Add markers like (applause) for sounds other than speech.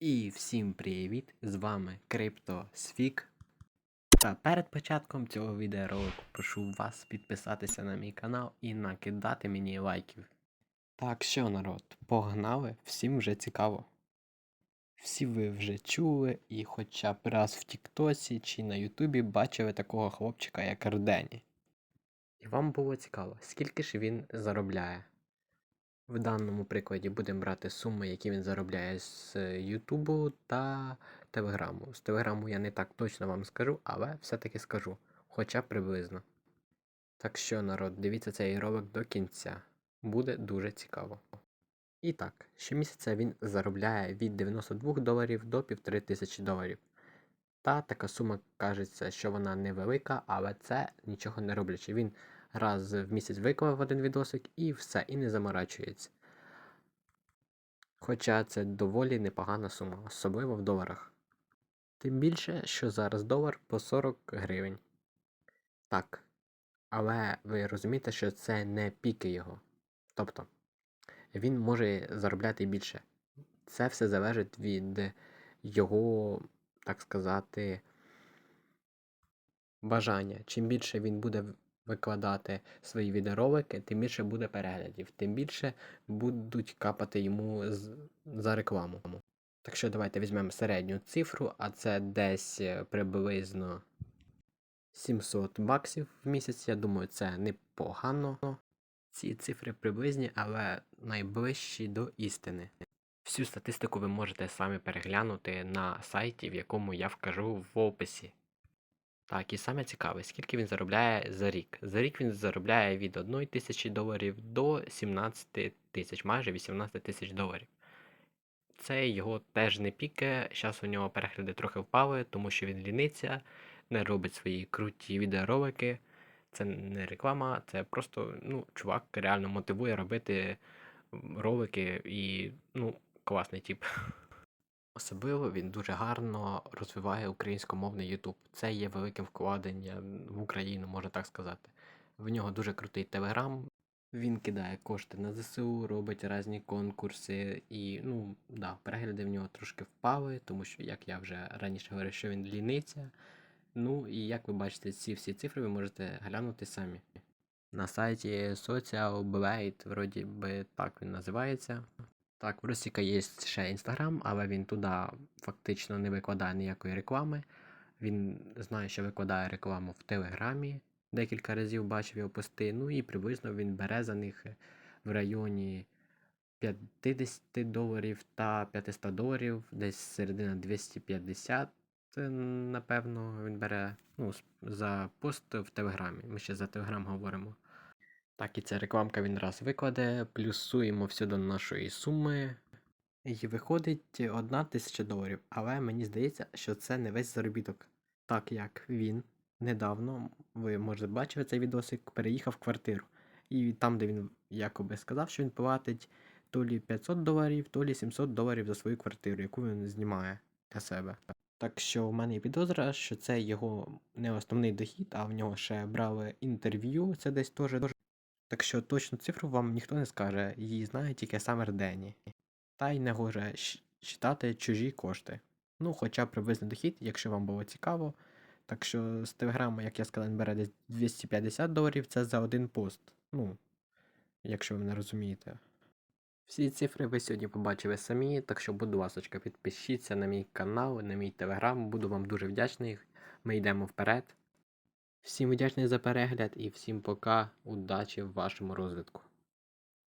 І всім привіт! З вами CryptoSfig. Та перед початком цього відеоролику прошу вас підписатися на мій канал і накидати мені лайків. Так що, народ, погнали, всім вже цікаво. Всі ви вже чули і хоча б раз в Тіктосі чи на Ютубі бачили такого хлопчика, як Ардені. І вам було цікаво, скільки ж він заробляє. В даному прикладі будемо брати суми, які він заробляє з Ютубу та Телеграму. З Телеграму я не так точно вам скажу, але все-таки скажу, хоча приблизно. Так що, народ, дивіться цей ролик до кінця. Буде дуже цікаво. І так, щомісяця він заробляє від 92 доларів до 1500 доларів. Та така сума кажеться, що вона невелика, але це нічого не роблячи. Він раз в місяць виклав один відосик і все, і не заморачується. Хоча це доволі непогана сума, особливо в доларах. Тим більше, що зараз долар по 40 гривень. Так. Але ви розумієте, що це не піки його. Тобто, він може заробляти більше. Це все залежить від його, так сказати, бажання. Чим більше він буде викладати свої відеоролики, тим більше буде переглядів, тим більше будуть капати йому за рекламу. Так що давайте візьмемо середню цифру, а це десь е, приблизно 700 баксів в місяць. Я думаю, це непогано. Ці цифри приблизні, але найближчі до істини. Всю статистику ви можете самі переглянути на сайті, в якому я вкажу в описі. Так, і саме цікаве, скільки він заробляє за рік. За рік він заробляє від 1 тисячі доларів до 17 тисяч, майже 18 тисяч доларів. Це його теж не піке. Зараз у нього перегляди трохи впали, тому що він ліниться, не робить свої круті відеоролики. Це не реклама, це просто ну, чувак реально мотивує робити ролики і ну, класний тип. (laughs) Особливо він дуже гарно розвиває українськомовний YouTube. Це є великим вкладенням в Україну, можна так сказати. В нього дуже крутий телеграм. Він кидає кошти на ЗСУ, робить різні конкурси. І, ну, да, перегляди в нього трошки впали, тому що, як я вже раніше говорив, що він ліниться. Ну і як ви бачите, ці всі цифри ви можете глянути самі. На сайті Social Blade, вроді би так він називається. Так, в Росіка є ще інстаграм, але він туди фактично не викладає ніякої реклами. Він знає, що викладає рекламу в Телеграмі. Декілька разів бачив його пости. Ну і приблизно він бере за них в районі 50 доларів та 500 доларів, десь середина 250, е, напевно, він бере ну, за пост в Телеграмі. Ми ще за Телеграм говоримо. Так, і ця рекламка він раз викладе, плюсуємо все до нашої суми. І виходить одна тисяча доларів. Але мені здається, що це не весь заробіток. Так як він недавно, ви може бачили цей відосик, переїхав в квартиру. І там, де він якоби сказав, що він платить то лі 500 доларів, то лі 700 доларів за свою квартиру, яку він знімає для себе. Так що в мене є підозра, що це його не основний дохід, а в нього ще брали інтерв'ю, це десь теж. Так що точну цифру вам ніхто не скаже, її знає тільки сам Ердені. Та й не гоже читати чужі кошти. Ну, хоча приблизний дохід, якщо вам було цікаво. Так що з телеграму, як я сказав, бере десь 250 доларів, це за один пост. Ну, якщо ви не розумієте. Всі цифри ви сьогодні побачили самі, так що, будь ласка, підпишіться на мій канал, на мій телеграм, буду вам дуже вдячний. Ми йдемо вперед. Всім вдячний за перегляд і всім пока, удачі в вашому розвитку.